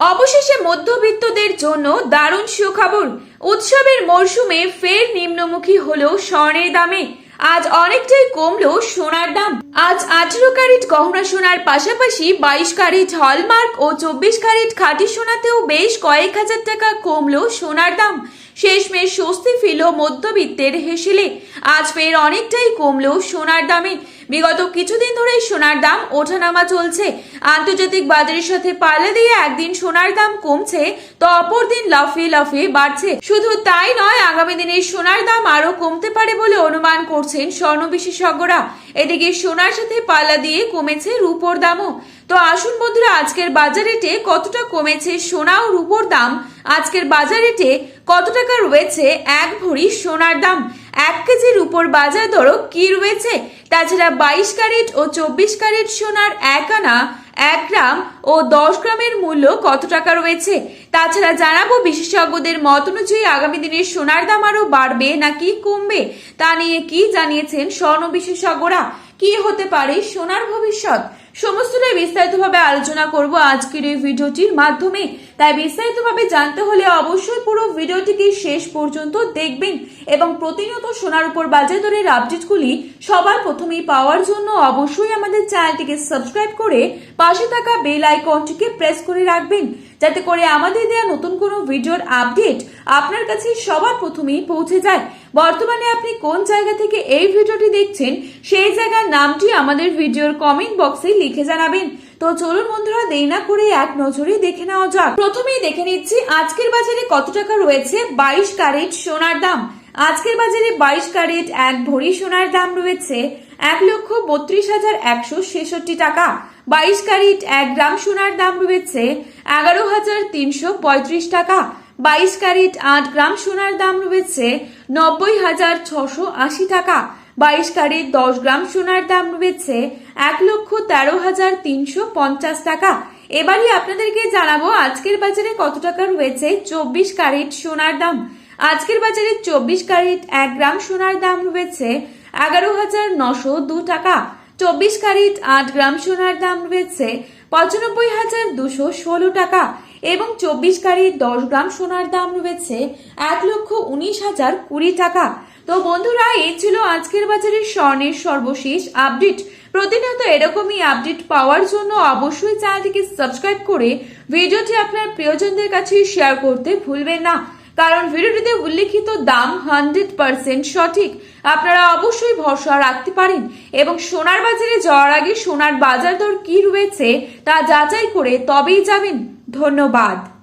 অবশেষে মধ্যবিত্তদের জন্য দারুণ সুখবর। উৎসবের মরশুমে ফের নিম্নমুখী হলো স্বর্ণের দামে। আজ অনেকটাই কমলো সোনার দাম। আজ আঠেরো ক্যারেট গহনা সোনার পাশাপাশি বাইশ ক্যারেট হলমার্ক ও চব্বিশ ক্যারেট খাঁটি সোনাতেও বেশ কয়েক হাজার টাকা কমলো সোনার দাম। শেষমেশ স্বস্তি ফিল মধ্যবিত্তের হেসেলে। আজ ফের অনেকটাই কমলো সোনার দামে। বিগত কিছুদিন ধরে সোনার দাম ওঠানামা চলছে। আন্তর্জাতিক বাজারের সাথে পাল্লা দিয়ে একদিন সোনার দাম কমছে, তো অপর দিন লাফিয়ে লাফিয়ে বাড়ছে। শুধু তাই নয়, আগামী দিনে সোনার দাম আরও কমতে পারে বলে অনুমান করছেন স্বর্ণ বিশেষজ্ঞরা। এদিকে সোনার সাথে পাল্লা দিয়ে কমেছে রূপোর দামও। তো আসুন বন্ধুরা, আজকের বাজার রেটে কতটা কমেছে সোনা ও রূপোর দাম? আজকের বাজার রেটে কত টাকা রয়েছে? এক ভরি সোনার দাম। এক কেজির উপর বাজার দরও কি রয়েছে? তাছাড়া বাইশ ক্যারেট ও চব্বিশ ক্যারেট সোনার এক আনা এক গ্রাম ও দশ গ্রামের মূল্য কত টাকা রয়েছে? তাছাড়া জানাব বিশেষজ্ঞদের মত অনুযায়ী আগামী দিনে সোনার দাম আরও বাড়বে নাকি কমবে? তা নিয়ে কি জানিয়েছেন স্বর্ণ বিশেষজ্ঞরা? কি হতে পারে সোনার ভবিষ্যৎ? সমস্তটাই বিস্তারিতভাবে আলোচনা করব আজকের এই ভিডিওটির মাধ্যমে। তাই বিস্তারিতভাবে জানতে হলে অবশ্যই পুরো ভিডিওটিকে শেষ পর্যন্ত দেখবেন এবং প্রতিনিয়ত সোনার উপর বাজার দরের আপডেটগুলি সবার প্রথমেই পাওয়ার জন্য অবশ্যই আমাদের চ্যানেলটিকে সাবস্ক্রাইব করে পাশে থাকা বেল আইকনটিকে প্রেস করে রাখবেন, যাতে করে আমাদের দেওয়া নতুন কোনো ভিডিওর আপডেট আপনার কাছে সবার প্রথমেই পৌঁছে যায়। বর্তমানে আপনি কোন জায়গা থেকে এই ভিডিওটি দেখছেন, সেই জায়গার নামটি আমাদের ভিডিওর কমেন্ট বক্সে লিখে জানাবেন। তো চলুন বন্ধুরা, দেরি না করে এক নজরে দেখে নেওয়া যাক। প্রথমেই দেখে নিচ্ছি, আজকের বাজারে কত টাকা রয়েছে? বাইশ ক্যারেট সোনার দাম। আজকের বাজারে বাইশ ক্যারেট এক ভরি সোনার দাম রয়েছে এক লক্ষ বত্রিশ হাজার একশো ছেষট্টি টাকা। বাইশ ক্যারেট এক গ্রাম সোনার দাম রয়েছে এগারো হাজার তিনশো পঁয়ত্রিশ টাকা। বাইশ ক্যারেট আট গ্রাম সোনার দাম রয়েছে নব্বই হাজার ছশো আশি টাকা। বাইশ ক্যারেট দশ গ্রাম সোনার দাম রয়েছে এক লক্ষ তেরো হাজার তিনশো পঞ্চাশ টাকা। এবারই আপনাদেরকে জানাব আজকের বাজারে কত টাকা রয়েছে চব্বিশ ক্যারেট সোনার দাম। আজকের বাজারে চব্বিশ ক্যারেট এক গ্রাম সোনার দাম রয়েছে এগারো হাজার নশো দু টাকা। চব্বিশ ক্যারেট আট গ্রাম সোনার দাম রয়েছে পঁচানব্বই হাজার দুশো ষোলো টাকা। এবং চব্বিশ ক্যারেট দশ গ্রাম সোনার দাম রয়েছে এক লক্ষ উনিশ হাজার কুড়ি টাকা। তো বন্ধুরা, এই ছিল আজকের বাজারের স্বর্ণের সর্বশেষ আপডেট। প্রতিনিয়ত এরকমই আপডেট পাওয়ার জন্য অবশ্যই চ্যানেলটিকে সাবস্ক্রাইব করে ভিডিওটি আপনার প্রিয়জনদের কাছে শেয়ার করতে ভুলবেন না। কারণ ভিডিওটিতে উল্লেখিত দাম হান্ড্রেড পার্সেন্ট সঠিক। আপনারা অবশ্যই ভরসা রাখতে পারেন। এবং সোনার বাজারে যাওয়ার আগে সোনার বাজার দর কি রয়েছে তা যাচাই করে তবেই যাবেন ধন্যবাদ।